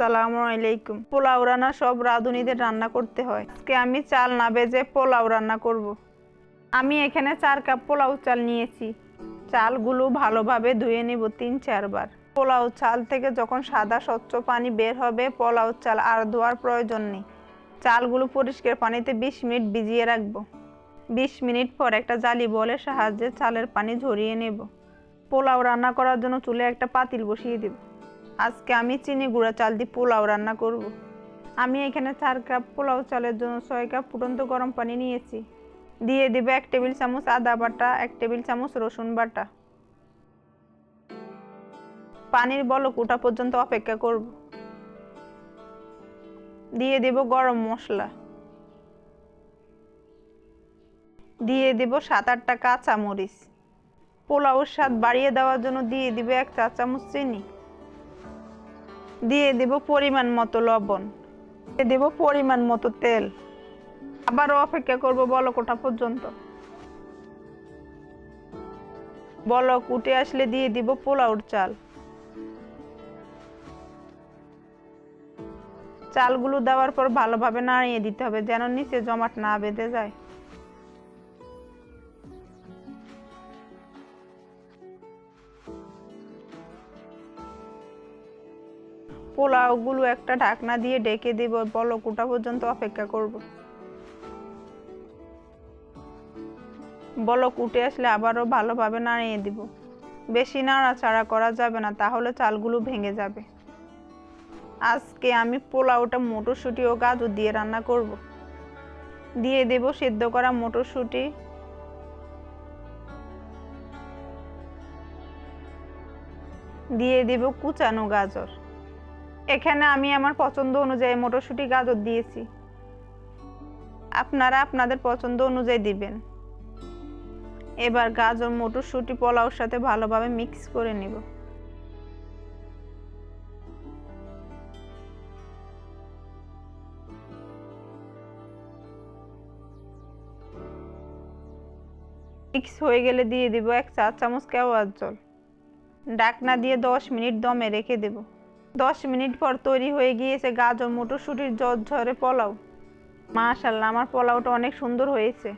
সালামু আলাইকুম। পোলাও রান্না সব রাঁধুনিদের রান্না করতে হয়। আজকে আমি চাল না ভেজে পোলাও রান্না করব। আমি এখানে চার কাপ পোলাও চাল নিয়েছি। চালগুলো ভালোভাবে ধুয়ে নেব তিন চারবার পোলাও চাল থেকে যখন সাদা স্বচ্ছ পানি বের হবে, পোলাও চাল আর ধোয়ার প্রয়োজন নেই। চালগুলো পরিষ্কার পানিতে বিশ মিনিট ভিজিয়ে রাখব। বিশ মিনিট পর একটা জালি বলের সাহায্যে চালের পানি ঝরিয়ে নেব। পোলাও রান্না করার জন্য চুলে একটা পাতিল বসিয়ে দেব। আজকে আমি চিনি গুঁড়া চাল দিয়ে পোলাও রান্না করব। আমি এখানে চার কাপ পোলাও চালের জন্য ছয় কাপ ফুটন্ত গরম পানি নিয়েছি। দিয়ে দেবে এক টেবিল চামচ আদা বাটা, এক টেবিল চামচ রসুন বাটা। পানির বলক ওটা পর্যন্ত অপেক্ষা করব। দিয়ে দেব গরম মশলা। দিয়ে দেব সাত আটটা কাঁচা মরিচ পোলাওর স্বাদ বাড়িয়ে দেওয়ার জন্য দিয়ে দিবে এক চা চামচ চিনি। দিয়ে দেব পরিমাণ মতো লবণ। দিয়ে দেব পরিমাণ মতো তেল। আবারও অপেক্ষা করব বলক ওঠা পর্যন্ত। বলক উঠে আসলে দিয়ে দিব পোলাওর চাল। চালগুলো দেওয়ার পর ভালোভাবে নাড়িয়ে দিতে হবে যেন নিচে জমাট না বেঁধে যায়। পোলাওগুলো একটা ঢাকনা দিয়ে ডেকে দেব বলক ওঠা পর্যন্ত অপেক্ষা করব। বলক উঠে আসলে আবারও ভালোভাবে নাড়িয়ে দিব। বেশি নাড়াচাড়া করা যাবে না, তাহলে চালগুলো ভেঙে যাবে। আজকে আমি পোলাওটা মটরশুঁটি ও গাজর দিয়ে রান্না করব। দিয়ে দেব সেদ্ধ করা মটরশুঁটি। দিয়ে দেব কুচানো গাজর। এখানে আমি আমার পছন্দ অনুযায়ী মটরশুঁটি গাজর দিয়েছি। আপনারা আপনাদের পছন্দ অনুযায়ী দিবেন। এবার গাজর, মটরশুঁটি, পোলাওর সাথে ভালোভাবে মিক্স করে নেব। মিক্স হয়ে গেলে দিয়ে দিব এক চা চামচ কেওয়ার জল। ডাকনা দিয়ে দশ মিনিট দমে রেখে দেব। দশ মিনিট পর তৈরি হয়ে গিয়েছে গাজর, মটরশুঁটির ঝরঝরে পোলাও। মাশাল্লাহ, আমার পোলাওটা অনেক সুন্দর হয়েছে।